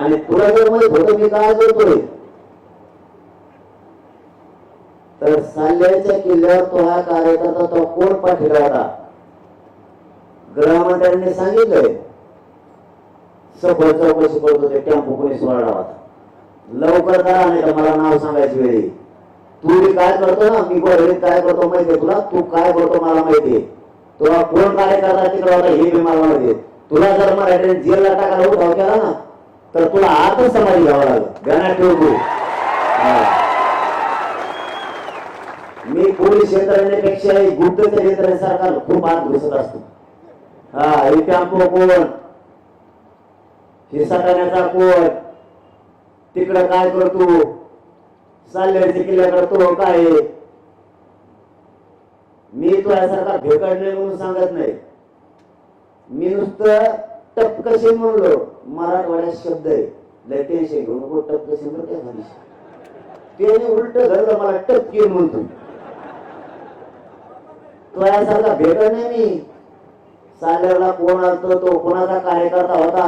आणि तुला जर म्हणजे माहीत होतं मी काय करतोय? तर साल्ल्याच्या किल्ल्यावर तो हा कार्यकर्ता तो कोण पाठीला होता गृहमंत्र्यांनी सांगितलंय. सखोल चौकशी करत ते टेम्पो कोणी सोडला होता लवकर करा नाही तर मला नाव सांगायची वेळी तू बी काय करतो ना? मी गोरगरीब काय करतो माहितीये तुला? तू काय करतो मला माहितीये. तुला कोण कार्यकर्ता तिकडे? होता हे बी मला माहितीये. तुला जर मराठी जेलला टाकायला उठाव केला ना तर तुला आतच समाधी घ्यावा लागेल. गणा ठेव. तू मी पोलीस यंत्रणेपेक्षा गुप्त यंत्रणेसारखा खूप आत घुसत असतो. हा हे कोण? हे सटाण्याचा कोण? तिकडं काय करतो? चालल्याचे किल्ल्याकडे तो काय? मी तो यासारखा नाही म्हणून सांगत नाही. मी नुसतं टपकशी म्हणलो मराठवाड्यात शब्द आहे लय टेन्शन घेऊ नको टपकशी म्हणतो काय त्याने उलट धरलं मला टपकी म्हणतो तो यासारखा भेटत नाही मी. साल्याला कोण असतो तो कोणाचा कार्यकर्ता होता?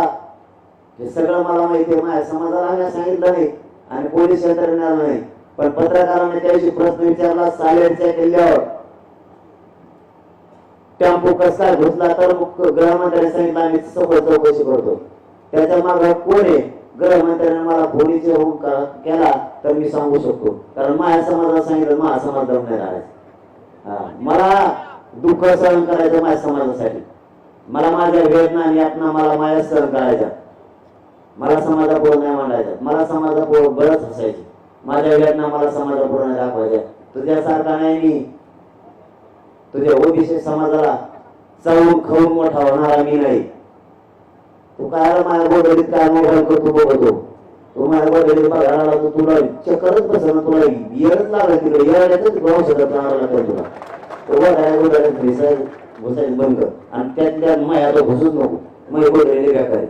हे सगळं मला माहिती आहे. माझ्या समाजाला आम्ही सांगितलं नाही आणि पोलीस यंत्रणेला नाही. पण पत्रकारांनी त्याविषयी प्रश्न विचारला सायलेंटच्या किल्ल्यावर. टेम्पो कसा घुसला तर मग गृहमंत्र्यांनी सांगितलं आम्ही सखोल चौकशी करतो. त्याच्यामागे कोण आहे? गृहमंत्र्यांनी मला होलीचे होऊन केला तर मी सांगू शकतो. कारण माझ्या समाजाला सांगितलं माझा समाज नाही राहायचं. मला दुःख सहन करायचं माझ्या समाजासाठी. मला माझ्या वेदना यातना मला माझ्या सहन करायच्या. मला समाजापुढे नाही मांडायचं. मला समाजापुढे बरंच हसायचे. माझ्या वेदना मला समाजापुढे नाही दाखवायच्या. तुझ्यासारखा नाही मी. तुझ्या ओबीसी समाजाला चावून खाऊन मोठा होणारा मी नाही. तू काय माझ्या गोडडीत काय मोबाईल करतो बघतो? तू माझ्या गोडडीत बघायला आला तुला चक्करच तुला येडच लागला तिकडे येड्यातच गाव तुला. तो घुसाय घुसायचं बंद कर. आणि त्यातल्या मायाला घुसूच नको. मग गोडडीले काय करे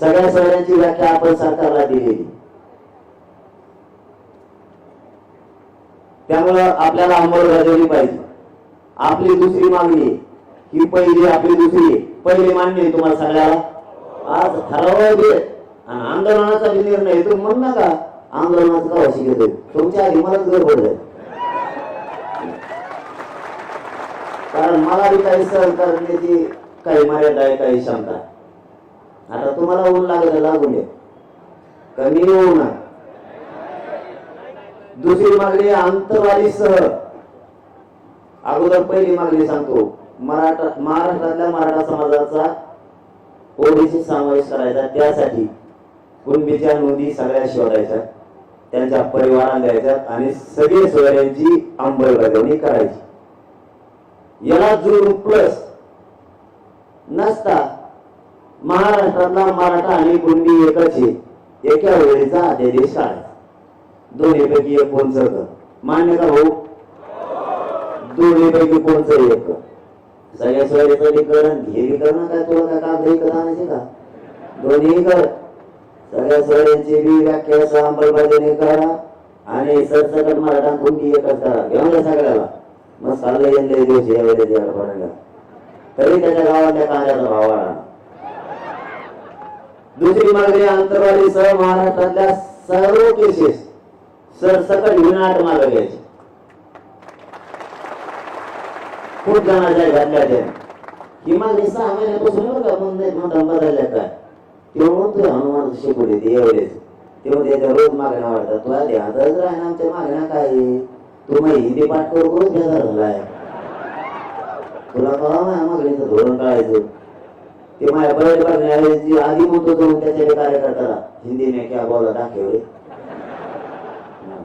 सगळ्या सगळ्यांची व्याख्या आपण सरकारला दिलेली. त्यामुळं आपल्याला अंमलबजावणी पाहिजे. आपली दुसरी मागणी ही पहिली आपली दुसरी पहिली मागणी तुम्हाला सगळ्याला. आज ठराव दे आणि आंदोलनाचा निर्णय तुम्ही म्हण नका आंदोलनाचं का वशी घेतो तुमच्या आधी मलाच गडबड आहे कारण मला बी काही सहन करण्याची काही मर्यादा आहे काही क्षमता आता तुम्हाला ऊन लागलं लागू दे कमी होऊ नका. दुसरी मागणी अंतरवालीसह अगोदर पहिली मागणी सांगतो. मराठा महाराष्ट्रातल्या मराठा समाजाचा ओबीसी समावेश करायचा त्यासाठी कुणबीच्या नोंदी सगळ्या शोधायच्या त्यांच्या परिवाराला द्यायच्या आणि सगळे सोयऱ्यांची अंमलबजावणी करायची. याला जुळून प्लस नसता महाराष्ट्रातला मराठा आणि कुणबी एकच एका वेळेचा अध्यादेश काढायचा. दोन्हीपैकी एक कोणचं हो. कर मान्य का भाऊ दोन्हीपैकी कोणचं एक? सगळ्या सगळ्या सोयीसाठी करण घेरी करणं काय तुला काय काम हे करा नाही का दोन्ही कर. सगळ्या सोयऱ्यांची बी व्याख्या सह अंमलबजावणी करा आणि सरसकट मराठा कोणती एकच करा. घेऊन जा सगळ्याला. मग चाललं येईल दिवशी या पडायला तरी त्याच्या गावातल्या कांद्याचा भाव वाढा. दुसरी मागणी अंतरवालीसह महाराष्ट्रातल्या सर्व केसेस. सरसकट विनाट मागे घ्यायचे. खूप जणांच्या घातल्या त्या. ही मागणी सहा महिन्यापासून बरं का मग म्हणता बदलल्या काय? तेव्हा म्हणतोय हनुमान शिकवले ते एवढेच तेव्हा त्याच्या रोज मागण्या वाढतात. तुला ध्यानच राह आमच्या मागण्या काय तुम्ही हिंदी पाठ करू करून बेजार झालाय तुला कळा माझ्या मागणीचं धोरण कळायचं ते. माझ्या बरेच मागण्या आधी म्हणतो तो त्याच्या कार्यकर्त्याला हिंदी में क्या बोला दाखवले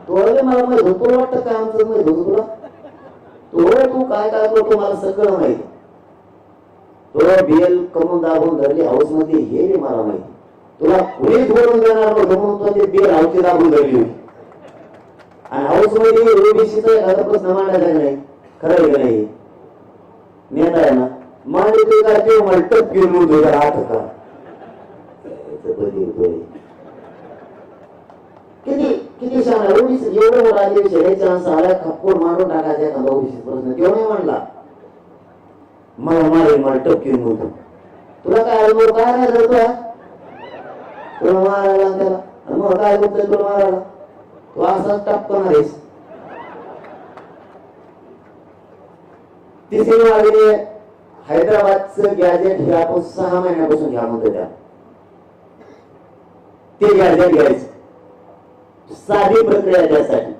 रे मला माहीत होतो वाटतं काय आमचं माहीत होतं तुला? तो तू काय काय करतो मला सगळं माहिती. तो बियल कमून दाबून धरली हाऊसमध्ये हे मला माहिती. तुला कुणीच बोलून देणार नव्हतं म्हणून तो ते बिएल हाऊसची दाबून धरली होती. आणि हाऊसमध्ये ओबीसीचा एखादा प्रश्न मांडायचा नाही. खरं आहे नाही? नेता आहे ना? मांडे तू काय ते मल्टप घेऊन तुझा आठ होता किती किती शाळा ओबीसी एवढं मोठा विषय चान्स आला खप्पूर मारून टाकायचा एखादा ओबीसी प्रश्न. तो नाही म्हणला. मला मारे मला टपकीन बोलतो तुला काय अनुभव काय नाही झालं तुला? तुला मारायला त्याला मग काय बोलतोय तुला मारायला? तू असाच टपकणार आहेस तिसरी मागणी हैदराबादचं गॅजेट हे आपण सहा महिन्यापासून घ्या म्हणतो त्या. ते गॅजेट घ्यायचं. साधी प्रक्रिया त्यासाठी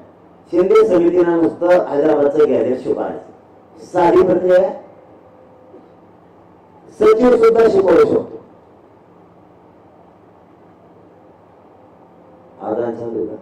शिंदे समितीनं नुसतं हैदराबादचं गॅरेज शिकवायचं साधी प्रक्रिया सचिव सुद्धा शिकवू शकतो. आदान चालू का